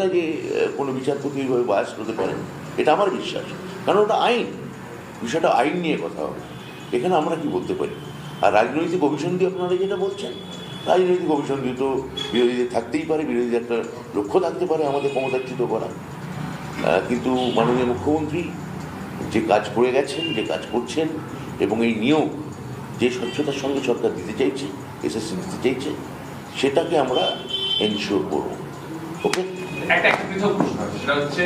না যে কোনো বিচারপতি এইভাবে বায়াস করতে পারেন। এটা আমার বিশ্বাস। কারণ ওটা আইন। বিষয়টা আইন নিয়ে কথা হবে। এখানে আমরা কি বলতে পারি? আর রাজনৈতিক অভিসন্ধি আপনারা যেটা বলছেন, রাজনৈতিক অভিসন্ধি তো বিরোধীদের থাকতেই পারে, বিরোধীদের একটা লক্ষ্য থাকতে পারে আমাদের ক্ষমতাচ্যুত করা কিন্তু মাননীয় মুখ্যমন্ত্রী যে কাজ করে গেছেন, যে কাজ করছেন, এবং এই নিয়োগ যে স্বচ্ছতার সঙ্গে সরকার দিতে চাইছে, এসএসসি দিতে চাইছে, সেটাকে আমরা এনশিওর করব। ওকে একটা একটা পৃথক প্রশ্ন সেটা হচ্ছে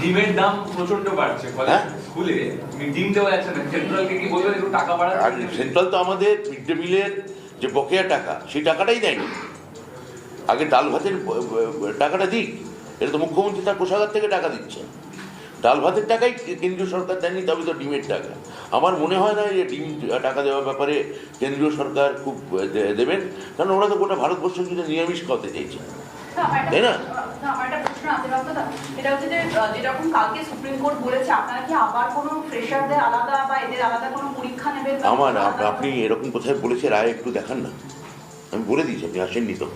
ডিমের দাম প্রচণ্ড বাড়ছে ফলে হ্যাঁ? স্কুলে ডিম দেওয়া যাচ্ছে না সেন্ট্রালকে কি বলবেন একটু টাকা আর সেন্ট্রাল তো আমাদের মিড ডে মিলের যে বকেয়া টাকা সেই টাকাটাই দেয়নি। আগে ডাল ভাতের টাকাটা দিক এটা তো মুখ্যমন্ত্রী তার কোষাগার থেকে টাকা দিচ্ছে। ডাল ভাতের টাকাই কেন্দ্রীয় সরকার দেয়নি তবে তো ডিমের টাকা। আমার মনে হয় না যে ডিম টাকা দেওয়ার ব্যাপারে কেন্দ্রীয় সরকার খুব দেবেন কারণ ওরা তো গোটা ভারতবর্ষ জুড়ে নিরামিষ খাওয়াতে চাইছে। তাই না? আমার একটা প্রশ্ন আছে রক্তদা এটা হচ্ছে যে যেরকম কালকে সুপ্রিম কোর্ট বলেছে আপনারা কি আবার কোনো ফ্রেশারদের আলাদা বা এদের আলাদা কোনো পরীক্ষা নেবেন? আমার কোনো আপ- আলাদা- আপনি এরকম কোথায় বলেছে রায় একটু দেখান না। আমি বলে দিয়েছি আপনি আসেননি তো।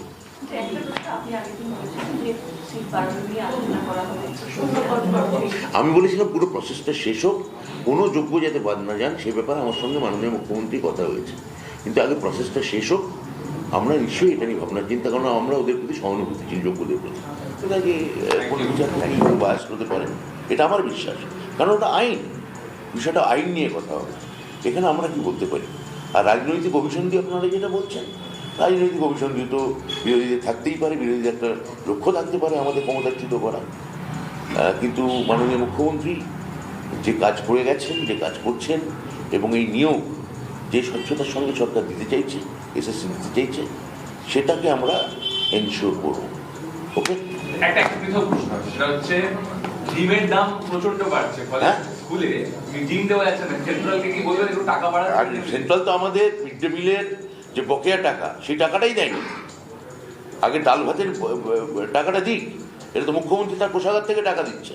আমি বলেছিলাম পুরো প্রসেসটা শেষ হোক কোনো যোগ্য যাতে বাদ না যান সে ব্যাপারে আমার সঙ্গে মাননীয় মুখ্যমন্ত্রী কথা হয়েছে। কিন্তু আগে প্রসেসটা শেষ হোক আমরা নিশ্চয়ই এটা নিয়ে ভাবনা, চিন্তা কারণ আমরা ওদের প্রতি সহানুভূতিশীল যোগ্যদের প্রতি। বায়াস হতে পারেন, এটা আমার বিশ্বাস। কারণ ওটা আইন। বিষয়টা আইন নিয়ে কথা হবে। এখানে আমরা কি বলতে পারি? আর রাজনৈতিক অভিসন্ধি আপনারা যেটা বলছেন, রাজনৈতিক অভিসন্ধি তো বিরোধীদের থাকতেই পারে, বিরোধীদের একটা লক্ষ্য থাকতে পারে আমাদের ক্ষমতাচ্যুত করা। কিন্তু মাননীয় মুখ্যমন্ত্রী যে কাজ করে গেছেন, যে কাজ করছেন, এবং এই নিয়োগ যে স্বচ্ছতার সঙ্গে সরকার দিতে চাইছে এসএসসি দিতে চাইছে সেটাকে আমরা এনশিওর করব। ওকে একটা পৃথক প্রশ্ন সেটা হচ্ছে ডিমের দাম প্রচণ্ড বাড়ছে ফলে হ্যাঁ? স্কুলে ডিম দেওয়া যাচ্ছে না সেন্ট্রালকে কি বলবেন একটু টাকা আর সেন্ট্রাল তো আমাদের মিড ডে মিলের যে বকেয়া টাকা সেই টাকাটাই দেয়নি। আগে ডাল ভাতের টাকাটা দিক এটা তো মুখ্যমন্ত্রী তার কোষাগার থেকে টাকা দিচ্ছে।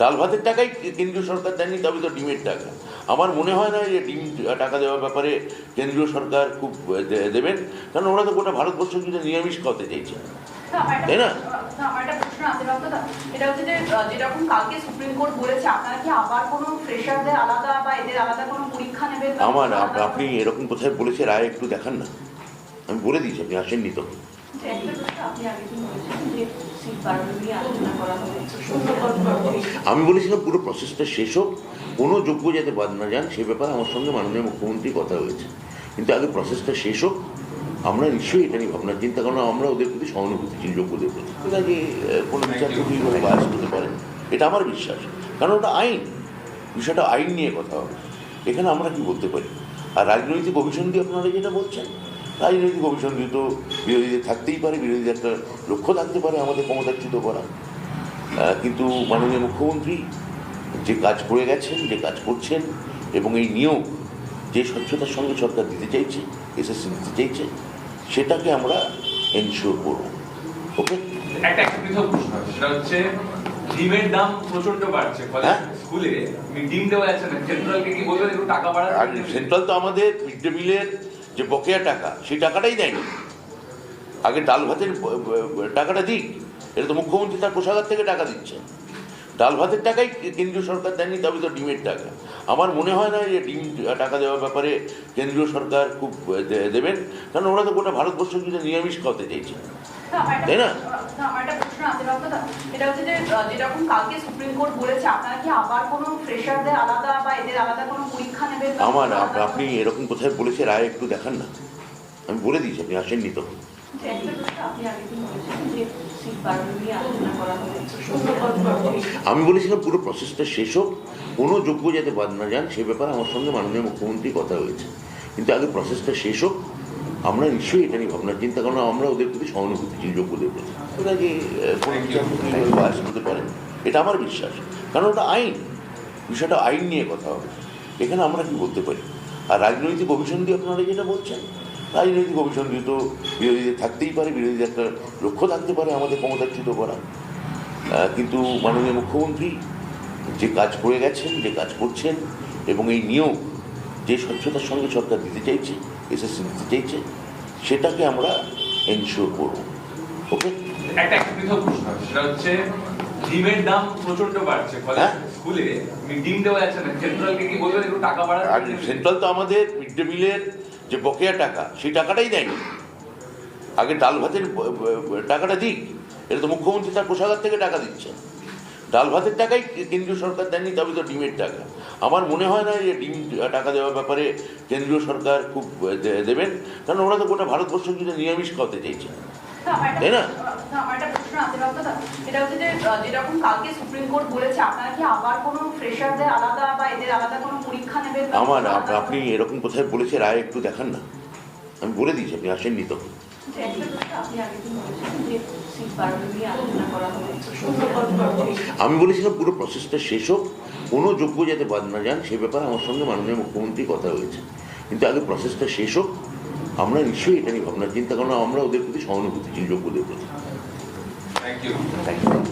ডাল ভাতের টাকাই কেন্দ্রীয় সরকার দেয়নি তবে তো ডিমের টাকা। আমার মনে হয় না যে ডিম টাকা দেওয়ার ব্যাপারে কেন্দ্রীয় সরকার খুব দেবেন। কারণ ওরা তো গোটা ভারতবর্ষ জুড়ে নিরামিষ খাওয়াতে চাইছে। তাই না? আমার একটা প্রশ্ন আছে রক্তদা এটা হচ্ছে যে যেরকম কালকে সুপ্রিম কোর্ট বলেছে আপনারা কি আবার কোনো ফ্রেশারদের আলাদা বা এদের আলাদা কোনো পরীক্ষা নেবেন? আমার কোনো আপ- আলাদা- আপনি এরকম কোথায় বলেছে রায় একটু দেখান না। আমি বলে দিয়েছি আপনি আসেননি তো। একটা প্রশ্ন আপনি বলেছেন যে আমি বলেছিলাম পুরো প্রসেসটা শেষ হোক কোনো যোগ্য যাতে বাদ না যান সে ব্যাপারে আমার সঙ্গে মাননীয় মুখ্যমন্ত্রী কথা হয়েছে। কিন্তু আগে প্রসেসটা শেষ হোক আমরা নিশ্চয়ই এটা নিয়ে ভাবনা চিন্তা কারণ আমরা ওদের প্রতি সহানুভূতিশীল যোগ্যদের প্রতি। আহ, কোনো বিচারপতি এইভাবে বায়াস হতে পারেন এটা আমার বিশ্বাস। কারণ ওটা আইন। বিষয়টা আইন নিয়ে কথা হবে। এখানে আমরা কি বলতে পারি? আর রাজনৈতিক অভিসন্ধি আপনারা যেটা বলছেন রাজনৈতিক অভিসন্ধি তো বিরোধীদের থাকতেই পারে বিরোধীদের একটা লক্ষ্য থাকতে পারে আমাদের ক্ষমতাচ্যুত করা। কিন্তু মাননীয় মুখ্যমন্ত্রী যে কাজ করে গেছেন যে কাজ করছেন এবং এই নিয়োগ যে স্বচ্ছতার সঙ্গে সরকার দিতে চাইছে এসএসসি দিতে চাইছে সেটাকে আমরা এনশিওর করব। ওকে একটা একটা পৃথক প্রশ্ন সেটা হচ্ছে ডিমের দাম প্রচণ্ড বাড়ছে হ্যাঁ? স্কুলে ডিম দেওয়া যাচ্ছে না সেন্ট্রালকে কি বলবেন একটু টাকা আর সেন্ট্রাল তো আমাদের মিড ডে মিলের যে বকেয়া টাকা, সেই টাকাটাই দেয়নি। আগে ডাল ভাতের টাকাটা দিক, এটা তো মুখ্যমন্ত্রী তার কোষাগার থেকে টাকা দিচ্ছে। ডাল ভাতের টাকাই কেন্দ্রীয় সরকার দেয়নি তবে তো ডিমের টাকা। আমার মনে হয় না যে ডিম টাকা দেওয়ার ব্যাপারে কেন্দ্রীয় সরকার খুব দেবেন কারণ ওরা তো গোটা ভারতবর্ষ জুড়ে নিরামিষ খাওয়াতে চাইছে। তাই না? আমার একটা প্রশ্ন আছে রক্তদা এটা হচ্ছে যে যেরকম কালকে সুপ্রিম কোর্ট বলেছে আপনারা কি আবার কোনো ফ্রেশারদের আলাদা বা এদের আলাদা কোনো পরীক্ষা নেবেন? আমার কোনো আপ- আলাদা- আপনি এরকম কোথায় বলেছে রায় একটু দেখান না। আমি বলে দিয়েছি আপনি আসেননি তো। আমি বলেছিলাম পুরো প্রসেসটা শেষ হোক কোনো যোগ্য যাতে বাদ না যান সে ব্যাপারে আমার সঙ্গে মাননীয় মুখ্যমন্ত্রী কথা হয়েছে। কিন্তু আগে প্রসেসটা শেষ হোক আমরা নিশ্চয়ই এটা নিয়ে ভাবনা চিন্তা কারণ আমরা ওদের প্রতি সহানুভূতিশীল যোগ্যদের প্রতি। বায়াস হতে পারেন এটা আমার বিশ্বাস। কারণ ওটা আইন। বিষয়টা আইন নিয়ে কথা হবে। এখানে আমরা কি বলতে পারি? আর রাজনৈতিক অভিসন্ধি আপনারা যেটা বলছেন রাজনৈতিক অভিসন্ধি তো বিরোধীদের থাকতেই পারে বিরোধীদের একটা লক্ষ্য থাকতে পারে আমাদের ক্ষমতাচ্যুত করা। কিন্তু মাননীয় মুখ্যমন্ত্রী যে কাজ করে গেছেন যে কাজ করছেন এবং এই নিয়োগ যে স্বচ্ছতার সঙ্গে সরকার দিতে চাইছে এসএসসি দিতে চাইছে সেটাকে আমরা এনশিওর করব। ওকে একটা একটা পৃথক প্রশ্ন সেটা হচ্ছে ডিমের দাম প্রচণ্ড বাড়ছে হ্যাঁ? স্কুলে ডিম দেওয়া যাচ্ছে না সেন্ট্রালকে কি বলবেন একটু টাকা বাড়ার আর সেন্ট্রাল তো আমাদের মিড ডে মিলের যে বকেয়া টাকা, সেই টাকাটাই দেয়নি। আগে ডাল ভাতের টাকাটা দিক। এটা তো মুখ্যমন্ত্রী তার কোষাগার থেকে টাকা দিচ্ছেন ডাল ভাতের টাকাই কেন্দ্রীয় সরকার দেননি তবে তো ডিমের টাকা। আমার মনে হয় না যে ডিম টাকা দেওয়ার ব্যাপারে কেন্দ্রীয় সরকার খুব দেবেন। কারণ ওরা তো গোটা ভারতবর্ষ জুড়ে নিরামিষ খাওয়াতে চাইছে। তাই না? আমার আপনি এরকম কোথায় বলেছে রায় একটু দেখান না। আমি বলে দিয়েছি আপনি আসেননি তো। যে একটা কথা আপনি আগের দিন বলেছেন যে সিট বাড়ানো নিয়ে আলোচনা করা হবে সুন্দর আমি বলেছিলাম পুরো প্রসেসটা শেষ হোক কোনো যোগ্য যাতে বাদ না যান সে ব্যাপারে আমার সঙ্গে মাননীয় মুখ্যমন্ত্রী কথা হয়েছে। কিন্তু আগে প্রসেসটা শেষ হোক আমরা নিশ্চয়ই এটা নিয়ে ভাবনা চিন্তা কারণ আমরা ওদের প্রতি সহানুভূতিশীল যোগ্যদের প্রতি। Thank you thank you